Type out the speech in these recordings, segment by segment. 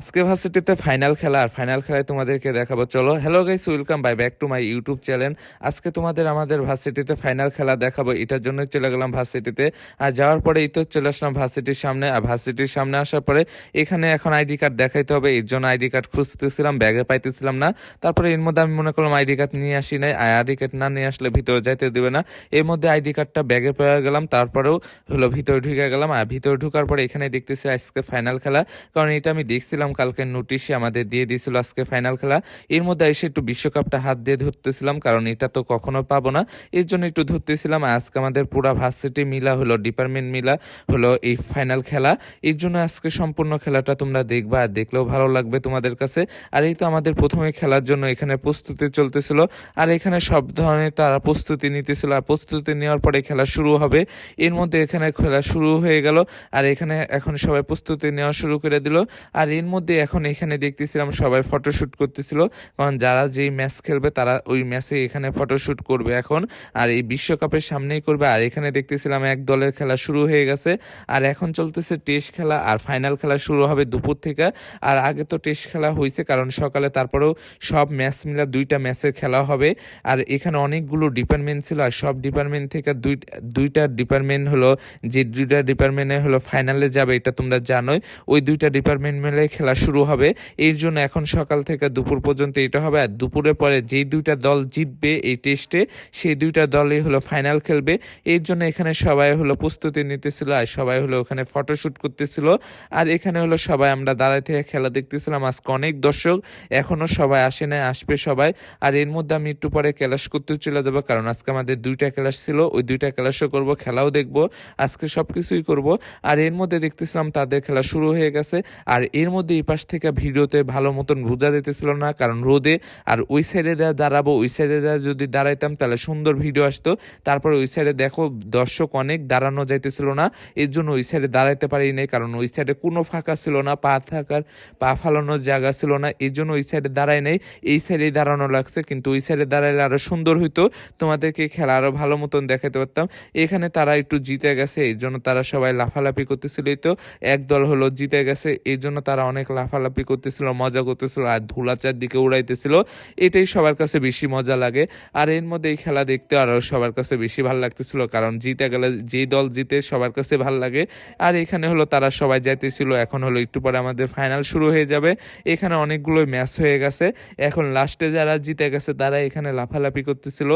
আজকে ভার্সিটিতে ফাইনাল খেলা, আর ফাইনাল খেলায় তোমাদেরকে দেখাবো। চলো hello guys welcome by back to my YouTube channel আজকে তোমাদের আমাদের ভার্সিটিতে ফাইনাল খেলা দেখাবো, এটার জন্য চলে গেলাম ভার্সিটিতে আর যাওয়ার পরে এই তো চলে আসলাম ভার্সিটির সামনে, আর ভার্সিটির সামনে আসার পরে এখানে এখন আইডি কার্ড দেখাইতে হবে, এর জন্য আইডি কার্ড খুঁজতেছিলাম ব্যাগে পাইতেছিলাম না। তারপরে এর মধ্যে আমি মনে করলাম আইডি কার্ড নিয়ে আসি নাই, আর আইডি কার্ড না নিয়ে আসলে ভিতরে যাইতে দেবে না। এর মধ্যে আইডি কার্ডটা ব্যাগে পেয়ে গেলাম, তারপরেও হলো ভিতরে ঢুকে গেলাম, আর ভিতরে ঢুকার পরে এখানে দেখতেছি আজকে ফাইনাল খেলা। কারণ এটা আমি দেখছিলাম কালকে নোটিশে আমাদের দিয়ে দিয়েছিল আজকে ফাইনাল খেলা। এর মধ্যে এসে একটু বিশ্বকাপটা হাত দিয়ে ধরতেছিলাম, কারণ এটা তো কখনো পাবো না। এর জন্য একটু ধরতেছিলাম, আজকে আমাদের পুরা ভার্সিটি মিলা হলো ডিপার্টমেন্ট মিলা হলো এই ফাইনাল খেলা। এর জন্য আজকে সম্পূর্ণ খেলাটা তোমরা দেখবা আর দেখলেও ভালো লাগবে তোমাদের কাছে। আর এই তো আমাদের প্রথমে খেলার জন্য এখানে প্রস্তুতি চলতেছিল, আর এখানে সব ধরনের তারা প্রস্তুতি নিতেছিল, আর প্রস্তুতি নেওয়ার পরে খেলা শুরু হবে। এর মধ্যে এখানে খেলা শুরু হয়ে গেল, আর এখানে এখন সবাই প্রস্তুতি নেওয়া শুরু করে দিল। আর এর মধ্যে এখন এখানে দেখতেছিলাম সবাই ফটোশ্যুট করতেছিল। কারণ যারা যেই ম্যাচ খেলবে তারা ওই ম্যাচে এখানে ফটোশ্যুট করবে এখন। আর এই বিশ্বকাপের সামনেই করবে। আর এখানে দেখতেছিলাম এক দলের খেলা শুরু হয়ে গেছে। আর এখন চলতেছে টেস্ট খেলা। আর ফাইনাল খেলা শুরু হবে দুপুর থেকে। আর আগে তো টেস্ট খেলা হয়েছে কারণ সকালে তারপরেও সব ম্যাচ মিলা দুইটা ম্যাচের খেলা হবে। আর এখানে অনেকগুলো ডিপার্টমেন্ট ছিল। আর সব ডিপার্টমেন্ট থেকে দুই, দুইটা ডিপার্টমেন্ট হলো, যে দুইটা ডিপার্টমেন্টে হলো ফাইনালে যাবে, এটা তোমরা জানোই। ওই দুইটা ডিপার্টমেন্ট মিলে খেলা শুরু হবে। এর জন্য এখন সকাল থেকে দুপুর পর্যন্ত এটা হবে। আর দুপুরের পরে যেই দুইটা দল জিতবে এই টেস্টে, সেই দুইটা দলই হলো ফাইনাল খেলবে। এর জন্য এখানে সবাই হলো প্রস্তুতি নিতেছিল আর সবাই হলো ওখানে ফটোশ্যুট করতেছিল। আর এখানে হলো সবাই আমরা দাঁড়ায় থেকে খেলা দেখতেছিলাম। আজকে অনেক দর্শক এখনও সবাই আসে নাই, আসবে সবাই। আর এর মধ্যে আমি একটু পরে ক্লাস করতে চলে যাব, কারণ আজকে আমাদের দুইটা ক্লাস ছিল। ওই দুইটা ক্লাসও করব, খেলাও দেখব, আজকে সব কিছুই করব। আর এর মধ্যে দেখতেছিলাম তাদের খেলা শুরু হয়ে গেছে। আর এর মধ্যে এই পাশ থেকে ভিডিওতে ভালো মতন বোঝা দিতেছিল না, কারণ রোদে আর ওই সাইডে দেওয়া দাঁড়াবো, ওই সাইডে দেওয়া যদি দাঁড়াইতাম তাহলে সুন্দর ভিডিও আসতো। তারপরে ওই সাইডে দেখো দর্শক অনেক দাঁড়ানো যাইতেছিল না, এর জন্য ওই সাইডে দাঁড়াইতে পারি নাই কারণ ওই সাইডে কোনো ফাঁকা ছিল না, পা থাকার, পা ফালানোর জায়গা ছিল না এই জন্য ওই সাইডে দাঁড়াই নাই, এই সাইডে দাঁড়ানো লাগছে, কিন্তু ওই সাইডে দাঁড়াইলে আরও সুন্দর হইতো। তোমাদেরকে খেলা আরও ভালো মতন দেখাতে পারতাম। এখানে তারা একটু জিতে গেছে এই জন্য তারা সবাই লাফালাফি করতেছিল তো। এক দল হলো জিতে গেছে এই জন্য তারা অনেক লাফালাফি করতেছিল, মজা করতেছিল আর ধুলা চারদিকে উড়াইতেছিল। এটাই সবার কাছে বেশি মজা লাগে। আর এর মধ্যে এই খেলা দেখতে আরও সবার কাছে বেশি ভালো লাগতেছিল, কারণ জিতে গেলে যেই দল জিতে সবার কাছে ভালো লাগে। আর এখানে হলো তারা সবাই যাইতেছিল, এখন হলো একটু পরে আমাদের ফাইনাল শুরু হয়ে যাবে। এখানে অনেকগুলো ম্যাচ হয়ে গেছে। এখন লাস্টে যারা জিতে গেছে, তারা এখানে লাফালাফি করতেছিল।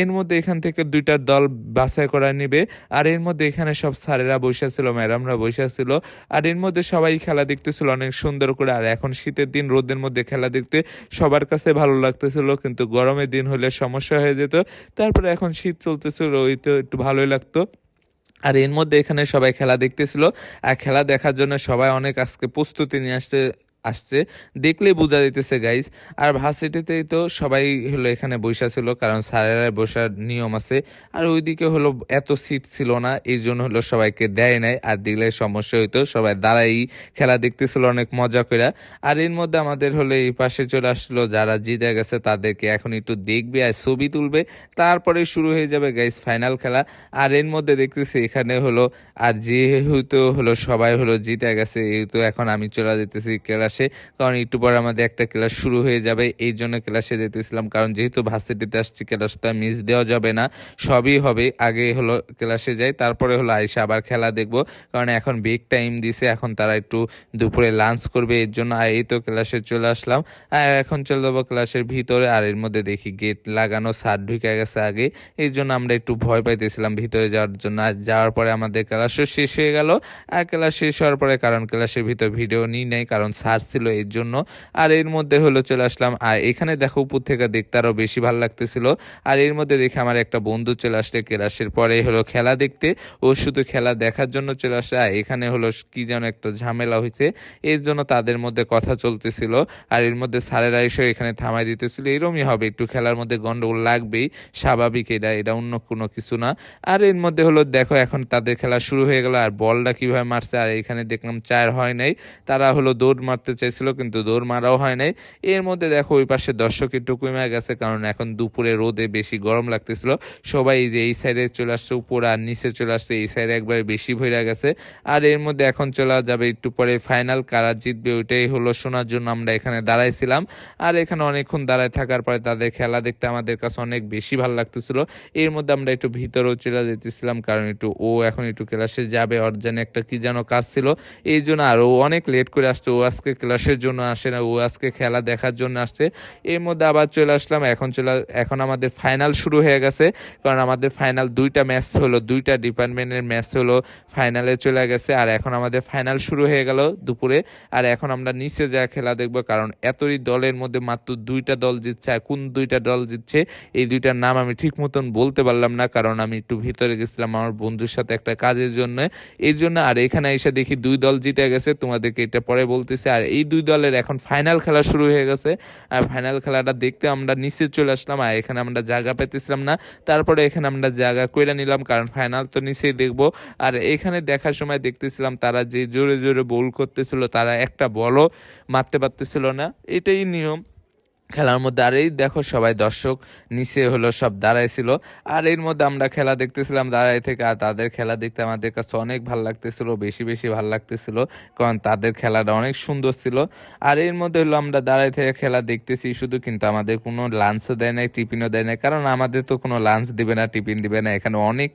এর মধ্যে এখান থেকে দুইটা দল বাছাই করা নিবে। আর এর মধ্যে এখানে সব স্যারেরা বসে ছিল, ম্যাডামরা বসে ছিল। আর এর মধ্যে সবাই খেলা দেখতেছিল, অনেক সুন্দর করে। আর এখন শীতের দিন, রোদের মধ্যে খেলা দেখতে সবার কাছে ভালো লাগতেছিল, কিন্তু গরমের দিন হলে সমস্যা হয়ে যেত। তারপরে এখন শীত চলতেছিল, ওই তো একটু ভালোই লাগতো। আর এর মধ্যে এখানে সবাই খেলা দেখতেছিল। আর খেলা দেখার জন্য সবাই অনেক আজকে প্রস্তুতি নিয়ে আসতে আসছে। দেখলে বোঝা দিতেছে গাইজ আর ভার্সিটিতেই তো সবাই হলো এখানে বসা ছিল, কারণ স্যারেরা বসার নিয়ম আছে। আর ওইদিকে হলো এত সিট ছিল না, এই জন্য হলো সবাইকে দেয় নাই। আর দিলে সমস্যা হইতো, সবাই দাঁড়াই খেলা দেখতেছিল অনেক মজা করে আর এর মধ্যে আমাদের হলো এই পাশে চলে আসলো, যারা জিতে গেছে তাদেরকে এখন একটু দেখবে আর ছবি তুলবে। তারপরে শুরু হয়ে যাবে গাইজ ফাইনাল খেলা। আর এর মধ্যে দেখতেছি এখানে হলো, আর যেহেতু হলো সবাই হলো জিতে গেছে এই তো এখন আমি চলে যেতেছি ক্লাসে কারণ একটু পরে আমাদের একটা ক্লাস শুরু হয়ে যাবে, এই জন্য ক্লাসে যেতেছিলাম কারণ যেহেতু ভার্সিটিতে আসছি ক্লাসটা মিস দেওয়া যাবে না, সবই হবে। আগে হলো ক্লাসে যাই, তারপরে হলো আইসা আবার খেলা দেখব। কারণ এখন ব্রেক টাইম দিছে, এখন তারা একটু দুপুরে লাঞ্চ করবে, এর জন্য আর এই তো ক্লাসে চলে আসলাম। আর এখন চলে যাব ক্লাসের ভিতরে, আর এর মধ্যে দেখি গেট লাগানো সার ঢুকে গেছে আগে। এই জন্য আমরা একটু ভয় পাইতেছিলাম ভিতরে যাওয়ার জন্য। আর যাওয়ার পরে আমাদের ক্লাসও শেষ হয়ে গেল। আর ক্লাস শেষ হওয়ার পরে, কারণ ক্লাসের ভিতর ভিডিও নিই নাই, কারণ সার ছিল এর জন্য। আর এর মধ্যে হলো চলে আসলাম, আর এখানে দেখো উপর থেকে দেখতে আরও বেশি ভালো লাগতেছিল। আর এর মধ্যে দেখে আমার একটা বন্ধু চলে আসলে ক্লাসের পরে হলো খেলা দেখতে। ও শুধু খেলা দেখার জন্য চলে আসে, আর এখানে হলো কি যেন একটা ঝামেলা হয়েছে। এর জন্য তাদের মধ্যে কথা চলতেছিল, আর এর মধ্যে স্যারেরা এসে এখানে থামাই দিতেছিল। এরমই হবে, একটু খেলার মধ্যে গন্ডগোল লাগবেই, স্বাভাবিক এটা এটা অন্য কোনো কিছু না। আর এর মধ্যে হলো দেখো এখন তাদের খেলা শুরু হয়ে গেল, আর বলটা কীভাবে মারছে, আর এখানে দেখলাম চার হয় নাই। তারা হলো দৌড় মারতে মারতে চাইছিল, কিন্তু দৌড় মারাও হয় নাই। এর মধ্যে দেখো, ওই পাশে দর্শক একটু কমে গেছে, কারণ এখন দুপুরে রোদে বেশি গরম লাগতেছিল। সবাই যে এই সাইডে চলে আসছে, উপরে আর নিচে চলে আসছে, এই সাইডে একবারে বেশি ভইরা গেছে। আর এর মধ্যে এখন চলে যাবে একটু পরে ফাইনাল কারা জিতবে ওইটাই হলো শোনার জন্য আমরা এখানে দাঁড়াইছিলাম। আর এখানে অনেকক্ষণ দাঁড়ায় থাকার পরে তাদের খেলা দেখতে আমাদের কাছে অনেক বেশি ভালো লাগতেছিল। এর মধ্যে আমরা একটু ভিতরেও চলে যেতেছিলাম, কারণ একটু ও এখন একটু ক্লাসে যাবে, ওর যেন একটা কি যেন কাজ ছিল। এই জন্য আর ও অনেক লেট করে আসতো ও আজকে ক্লাসের জন্য আসে না, ও আজকে খেলা দেখার জন্য আসছে। এর মধ্যে আবার চলে আসলাম, এখন চলে এখন আমাদের ফাইনাল শুরু হয়ে গেছে, কারণ আমাদের ফাইনাল দুইটা ম্যাচ হলো, দুইটা ডিপার্টমেন্টের ম্যাচ হলো ফাইনালে চলে গেছে, আর এখন আমাদের ফাইনাল শুরু হয়ে গেল দুপুরে। আর এখন আমরা নিচে যা খেলা দেখব, কারণ এতই দলের মধ্যে মাত্র দুইটা দল জিতছে, আর কোন দুইটা দল জিতছে, এই দুইটার নাম আমি ঠিক মতন বলতে পারলাম না, কারণ আমি একটু ভিতরে গেছিলাম আমার বন্ধুর সাথে একটা কাজের জন্য। এর জন্য আর এখানে এসে দেখি দুই দল জিতে গেছে, তোমাদেরকে এটা পরে বলতেছে, আর এই দুই দলের এখন ফাইনাল খেলা শুরু হয়ে গেছে। আর ফাইনাল খেলাটা দেখতে আমরা নিচে চলে আসলাম। আর এখানে আমরা জায়গা পেতেছিলাম না। তারপরে এখানে আমরা জায়গা কইরা নিলাম, কারণ ফাইনাল তো নিচেই দেখব। আর এখানে দেখার সময় দেখতেছিলাম তারা যে জোরে জোরে বল করতেছিল, তারা একটা বলও মারতে পারতেছিল না। এটাই নিয়ম। খেলার মধ্যে। আর এই দেখো সবাই দর্শক, নিচে হলো সব দাঁড়াইছিল। আর এর মধ্যে আমরা খেলা দেখতেছিলাম, দাঁড়াই থেকে। আর তাদের খেলা দেখতে আমাদের কাছে অনেক ভালো লাগতেছিল, বেশি বেশি ভালো লাগতেছিল, কারণ তাদের খেলাটা অনেক সুন্দর ছিল। আর এর মধ্যে হলো আমরা দাঁড়াই থেকে খেলা দেখতেছি, শুধু কিন্তু আমাদের কোনো লাঞ্চও দেয় নাই, টিফিনও দেয় নাই, কারণ আমাদের তো কোনো লাঞ্চ দিবে না, টিফিন দিবে না। এখানে অনেক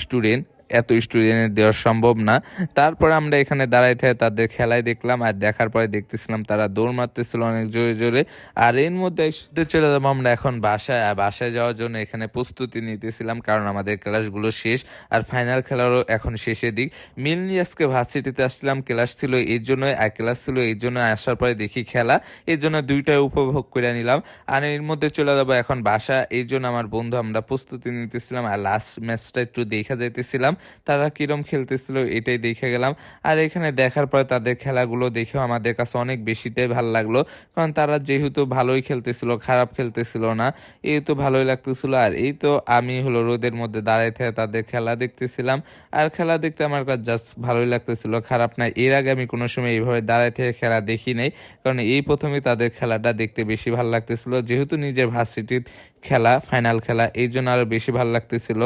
স্টুডেন্ট এত স্টুডেন্টের দেওয়া সম্ভব না। তারপরে আমরা এখানে দাঁড়াই থেকে তাদের খেলায় দেখলাম আর দেখার পরে দেখতেছিলাম তারা দৌড় মারতেছিল অনেক জোরে জোরে। আর এর মধ্যে এসে চলে যাব আমরা এখন বাসায়। আর বাসায় যাওয়ার জন্য এখানে প্রস্তুতি নিতেছিলাম কারণ আমাদের ক্লাসগুলো শেষ আর ফাইনাল খেলারও এখন শেষের দিক। মেনলি আজকে ভার্সিটিতে আসছিলাম, ক্লাস ছিল এই জন্য আর ক্লাস ছিল এই জন্য আসার পরে দেখি খেলা। এর জন্য দুইটাই উপভোগ করে নিলাম। আর এর মধ্যে চলে যাব এখন বাসা এই জন্য আমার বন্ধু আমরা প্রস্তুতি নিতেছিলাম আর লাস্ট ম্যাচটা একটু দেখা যাইতেছিলাম। তারা কিরম খেলতেছিল এটাই দেখে গেলাম। আর এখানে দেখার পরে তাদের খেলাগুলো দেখেও আমাদের কাছে অনেক বেশিটাই ভালো লাগল। কারণ তারা যেহেতু ভালোই খেলতেছিল, খারাপ খেলতেছিল না, এই তো ভালোই লাগতেছিল। আর এই তো আমি হলো রোদের মধ্যে দাঁড়াই থেকে তাদের খেলা দেখতেছিলাম। আর খেলা দেখতে আমার কাছে জাস্ট ভালোই লাগতেছিল, খারাপ না। এর আগে আমি কোনো সময় এইভাবে দাঁড়াই থেকে খেলা দেখি নাই। কারণ এই প্রথমে তাদের খেলাটা দেখতে বেশি ভালো লাগতেছিল। যেহেতু নিজের ভার্সিটির খেলা ফাইনাল খেলা, এই জন্য আরও বেশি ভালো লাগতেছিল।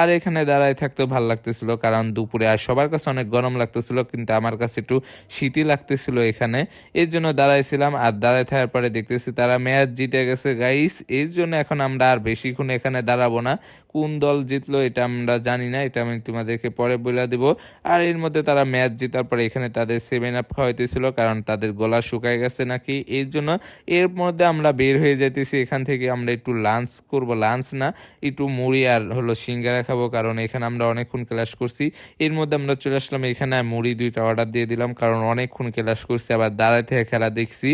আর এখানে দাঁড়ায় থাকতেও ভালো লাগতেছিল, কারণ দুপুরে আর সবার কাছে অনেক গরম লাগতেছিল, কিন্তু আমার কাছে একটু শীতই লাগতেছিল এখানে। এর জন্য দাঁড়াইছিলাম, আর দাঁড়ায় থাকার পরে দেখতেছি তারা ম্যাচ জিতে গেছে। গাইস এর জন্য এখন আমরা আর বেশিক্ষণ এখানে দাঁড়াবো না। কোন দল জিতলো এটা আমরা জানি না, এটা আমি তোমাদেরকে পরে বলে দিব। আর এর মধ্যে তারা ম্যাচ জেতার পরে এখানে তাদের সেভেন আপ খাওয়াইতেছিল কারণ তাদের গলা শুকায় গেছে নাকি, এর জন্য। এর মধ্যে আমরা বের হয়ে যেতেছি এখান থেকে আমরা একটু লাঞ্চ করব। লাঞ্চ না, একটু মুড়ি আর হলো সিঙ্গারা খাব, কারণ এখানে আমরা অনেকক্ষণ ক্লাস করছি। এর মধ্যে আমরা চলে আসলাম, এখানে মুড়ি দুইটা অর্ডার দিয়ে দিলাম, কারণ অনেকক্ষণ ক্লাস করছি, আবার দাঁড়ায় থেকে খেলা দেখছি।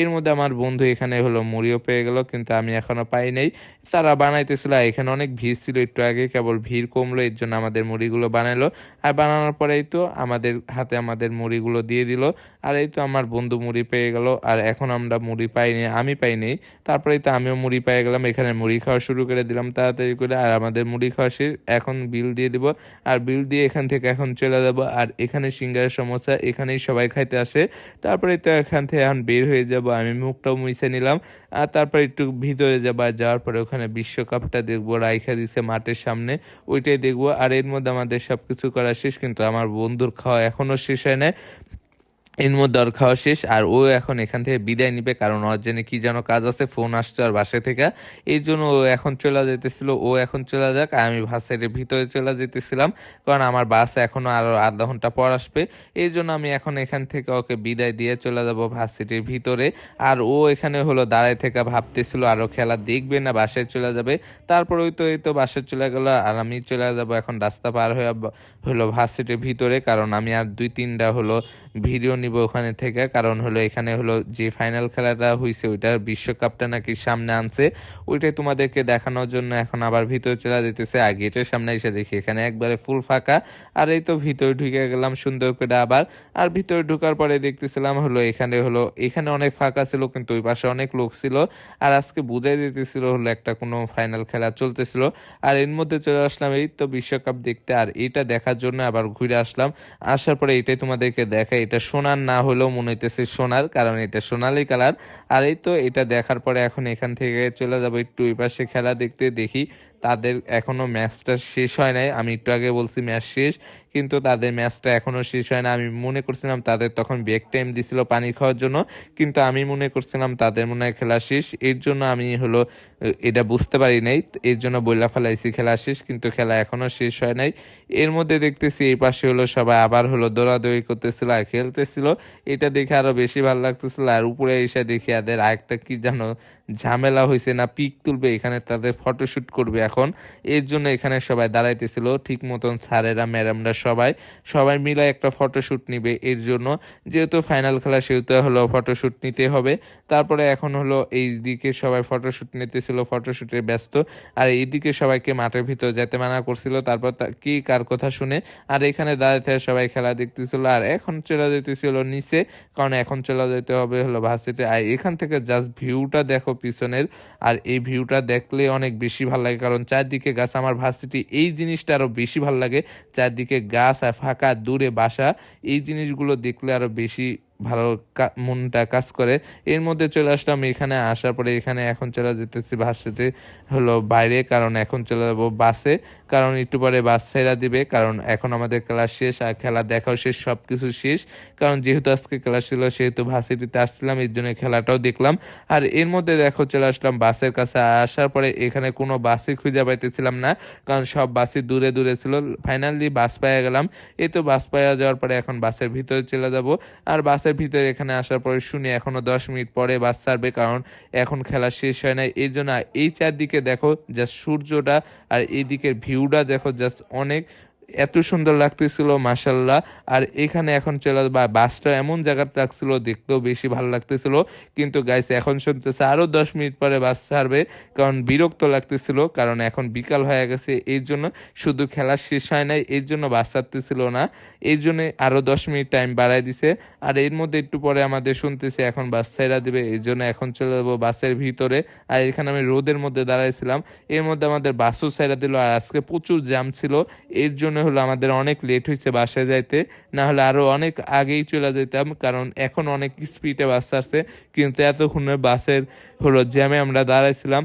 এর মধ্যে আমার বন্ধু এখানে হলো মুড়িও পেয়ে গেল, কিন্তু আমি এখনও পাই নাই। তারা বানাইতেছিল, এখানে অনেক ভিড় ছিল একটু আগে, কেবল ভিড় কমলো, এর জন্য আমাদের মুড়িগুলো বানালো। আর বানানোর পরেই তো আমাদের হাতে আমাদের মুড়িগুলো দিয়ে দিল, আর এই তো আমার বন্ধু মুড়ি পেয়ে গেল, আর এখন আমরা মুড়ি পাইনি, আমি পাইনি। তারপরেই তো আমিও মুড়ি পেয়ে গেলাম, এখানে মুড়ি খাওয়া শুরু করে দিলাম তাড়াতাড়ি করে, আর আমাদের মুড়ি খাওয়া শেষ। এখন বিল দিয়ে দিব, আর বিল দিয়ে এখান থেকে এখন চলে যাব, আর এখানে সিঙ্গারের সমস্যা এখানেই সবাই খাইতে আসে। তারপরে তো এখান থেকে এখন বের হয়ে যাব, আমি মুখটাও মুছে নিলাম, আর তারপর একটু ভিতরে যাব, আর যাওয়ার পরে ওখানে বিশ্বকাপটা দেখব, রাইখা দিছে মাঠের সামনে, ওইটাই দেখব। আর এর মধ্যে আমাদের সবকিছু করা শেষ, কিন্তু আমার বন্ধুর খাওয়া এখনও শেষ হয় না এর ওর খাওয়া শেষ, আর ও এখন এখান থেকে বিদায় নিবে, কারণ ওর জন্য কি যেন কাজ আছে ফোন আসছে আর বাসা থেকে। এই জন্য ও এখন চলে যেতেছিল, ও এখন চলে যাক আমি ভার্সিটির ভিতরে চলে যেতেছিলাম, কারণ আমার বাস এখনও আরও আধা ঘণ্টা পর আসবে। এই জন্য আমি এখন এখান থেকে ওকে বিদায় দিয়ে চলে যাব ভার্সিটির ভিতরে। আর ও এখানে হলো দাঁড়ায় থেকে ভাবতেছিল আরও খেলা দেখবে না, বাসায় চলে যাবে। তারপর ওই তো, এই তো বাসায় চলে গেল, আর আমি চলে যাব এখন রাস্তা পার হয়ে হলো ভার্সিটির ভিতরে, কারণ আমি আর দুই তিনটা হলো ভিডিও নিব ওখানে থেকে। কারণ হলো এখানে হলো যে ফাইনাল খেলাটা হয়েছে ওইটার বিশ্বকাপটা নাকি সামনে আনছে, ওইটাই তোমাদেরকে দেখানোর জন্য এখন আবার ভিতরে চলে যেতেছে। আর গেটের সামনে এসে দেখি এখানে একবারে ফুল ফাঁকা। আর এই তো ভিতরে ঢুকে গেলাম সুন্দর করে আবার। আর ভিতরে ঢুকার পরে দেখতেছিলাম হলো এখানে হলো, এখানে অনেক ফাঁকা ছিল কিন্তু ওই পাশে অনেক লোক ছিল। আর আজকে বুঝাই দিতেছিল হলো একটা কোনো ফাইনাল খেলা চলতেছিল। আর এর মধ্যে চলে আসলাম এই তো বিশ্বকাপ দেখতে। আর এটা দেখার জন্য আবার ঘুরে আসলাম। আসার পরে এটাই তোমাদেরকে দেখা এটা সোনার রূপার না হলেও মনে হইতেছে সোনার, কারণ এটা সোনালি কালার। আর এই তো এটা দেখার পরে এখন এখান থেকে চলে যাব একটু ওই পাশে খেলা দেখতে, দেখি তাদের এখনও ম্যাচটা শেষ হয় নাই। আমি একটু আগে বলছি ম্যাচ শেষ, কিন্তু তাদের ম্যাচটা এখনও শেষ হয় না। আমি মনে করছিলাম তাদের তখন ব্রেক টাইম দিছিল পানি খাওয়ার জন্য, কিন্তু আমি মনে করছিলাম তাদের মনে হয় খেলা শেষ। এর জন্য আমি হলো, এটা বুঝতে পারি নাই। এর জন্য বইলা ফেলাইছি খেলা শেষ, কিন্তু খেলা এখনও শেষ হয় নাই। এর মধ্যে দেখতেছি এই পাশে হলো সবাই আবার হলো দৌড়াদৌড়ি করতেছিল আর খেলতেছিল। এটা দেখে আরও বেশি ভালো লাগতেছিল। আর উপরে এসে দেখি এদের আরেকটা কি জানো ঝামেলা হয়েছে না, পিক তুলবে, এখানে তাদের ফটোশুট করবে এখন। এর জন্য এখানে সবাই দাঁড়াইতেছিল। ঠিক মতন স্যারেরা, ম্যাডামরা সবাই সবাই মিলে একটা ফটোশুট নিবে এর জন্য। যেহেতু ফাইনাল খেলা, সেহেতু হলো ফটোশ্যুট নিতে হবে। তারপরে এখন হলো এই দিকে সবাই ফটোশ্যুট নিতেছিল ফটোশ্যুটে ব্যস্ত। আর এইদিকে সবাইকে মাঠের ভিতর যেতে মানা করছিল। তারপর কি কার কথা শুনে। আর এখানে থেকে সবাই খেলা দেখতেছিল। আর এখন চলে যেতেছিল নিচে। কারণ এখন চলে যেতে হবে হলো ভার্সিটি। আর এখান থেকে জাস্ট ভিউটা দেখো পিছনের। আর এই ভিউটা দেখলে অনেক বেশি ভালো লাগে। কারণ চারদিকে গাছ, আমার ভার্সিটি, এই জিনিসটা আরও বেশি ভালো লাগে। চারদিকে গাছ আর ফাঁকা দূরে বাসা, এই জিনিসগুলো দেখলে আরও বেশি ভালো মনটা কাজ করে। এর মধ্যে চলে আসলাম এখানে, আসার পরে এখানে এখন চলে যেতেছি ভার্সিটি হলো বাইরে, কারণ এখন চলে যাব বাসে। কারণ একটু পরে বাস ছেড়া দিবে, কারণ এখন আমাদের ক্লাস শেষ আর খেলা দেখাও শেষ সব কিছু শেষ। কারণ যেহেতু আজকে ক্লাস ছিল, সেহেতু ভার্সিটিতে আসছিলাম, এর জন্য খেলাটাও দেখলাম। আর এর মধ্যে দেখো চলে আসলাম বাসের কাছে, আসার পরে এখানে কোনো বাসই খুঁজে পাইতেছিলাম না, কারণ সব বাসই দূরে দূরে ছিল। ফাইনালি বাস পাইয়া গেলাম। এই তো বাস পাইয়া যাওয়ার পরে এখন বাসের ভিতরে চলে যাব। আর বাসের ভিতরে এখানে আসার পরে শুনি এখনও দশ মিনিট পরে বাস ছাড়বে, কারণ এখন খেলা শেষ হয় না এই জন্য এই চারদিকে দেখো জাস্ট সূর্যটা আর এই দিকের ভিউটা দেখো জাস্ট অনেক এত সুন্দর লাগতেছিল মাসাল্লাহ আর এখানে এখন চলে বা বাসটা এমন জায়গাতে লাগছিল, দেখতেও বেশি ভালো লাগতেছিল। কিন্তু গাইস এখন শুনতেছে আরও দশ মিনিট পরে বাস ছাড়বে, কারণ বিরক্ত লাগতেছিল, কারণ এখন বিকাল হয়ে গেছে এই জন্য শুধু খেলা শেষ হয় নাই, এর জন্য বাস ছাড়তেছিল না। এই জন্য আরও দশ মিনিট টাইম বাড়াই দিছে। আর এর মধ্যে একটু পরে আমাদের শুনতেছে, এখন বাস ছেড়া দিবে এই জন্য এখন চলে যাব বাসের ভিতরে। আর এখানে আমি রোদের মধ্যে দাঁড়াইছিলাম, এর মধ্যে আমাদের বাসও ছেড়া দিল, আর আজকে প্রচুর জ্যাম ছিল, এর জন্য হলো আমাদের অনেক লেট হয়েছে বাসায় যাইতে না হলে আরও অনেক আগেই চলে যেতাম, কারণ এখন অনেক স্পিডে বাস আসছে কিন্তু এতক্ষণে বাসের হলো জ্যামে আমরা দাঁড়াইছিলাম।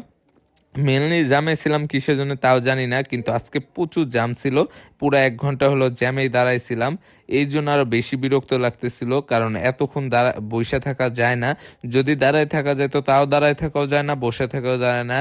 মেনলি জ্যামে ছিলাম কিসের জন্য তাও জানি না, কিন্তু আজকে প্রচুর জ্যাম ছিল। পুরো এক ঘণ্টা হলো জ্যামেই দাঁড়াইছিলাম। এই জন্য আরও বেশি বিরক্ত লাগতেছিল, কারণ এতক্ষণ দাঁড়া, বসে থাকা যায় না। যদি দাঁড়ায় থাকা যায় তো তাও দাঁড়ায় থাকাও যায় না, বসে থাকাও যায় না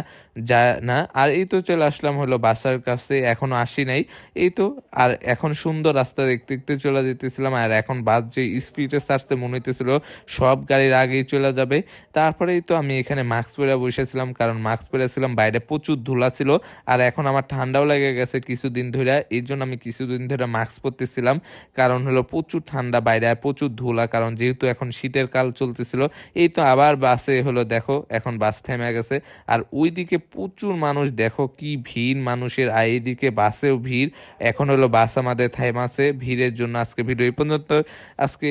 যায় না। আর এই তো চলে আসলাম হলো বাসার কাছে এখনও আসি নাই। এই তো, আর এখন সুন্দর রাস্তা দেখতে দেখতে চলে যেতেছিলাম, আর এখন বাস যে স্পিডে ছাড়তে মনে হইতেছিল, সব গাড়ির আগেই চলে যাবে। তারপরেই তো আমি এখানে মাস্ক পরে বসেছিলাম, কারণ মাস্ক পরেছিলাম বাইরে প্রচুর ধুলা ছিল আর এখন আমার ঠান্ডাও লেগে গেছে কিছুদিন ধরে। এই জন্য আমি কিছুদিন ধরে মাস্ক পরতেছিলাম। কারণ হলো প্রচুর ঠান্ডা বাইরে আর প্রচুর ধুলা। কারণ যেহেতু এখন শীতের কাল চলতেছিল, এই তো আবার বাসে হলো দেখো, এখন বাস থেমে গেছে। আর ওইদিকে প্রচুর মানুষ, দেখো কি ভিড় মানুষের। আর এইদিকে বাসেও ভিড়। এখন হলো বাস আমাদের থাইমাসে ভিড়ের জন্য আজকে ভিডিও এই পর্যন্ত। আজকে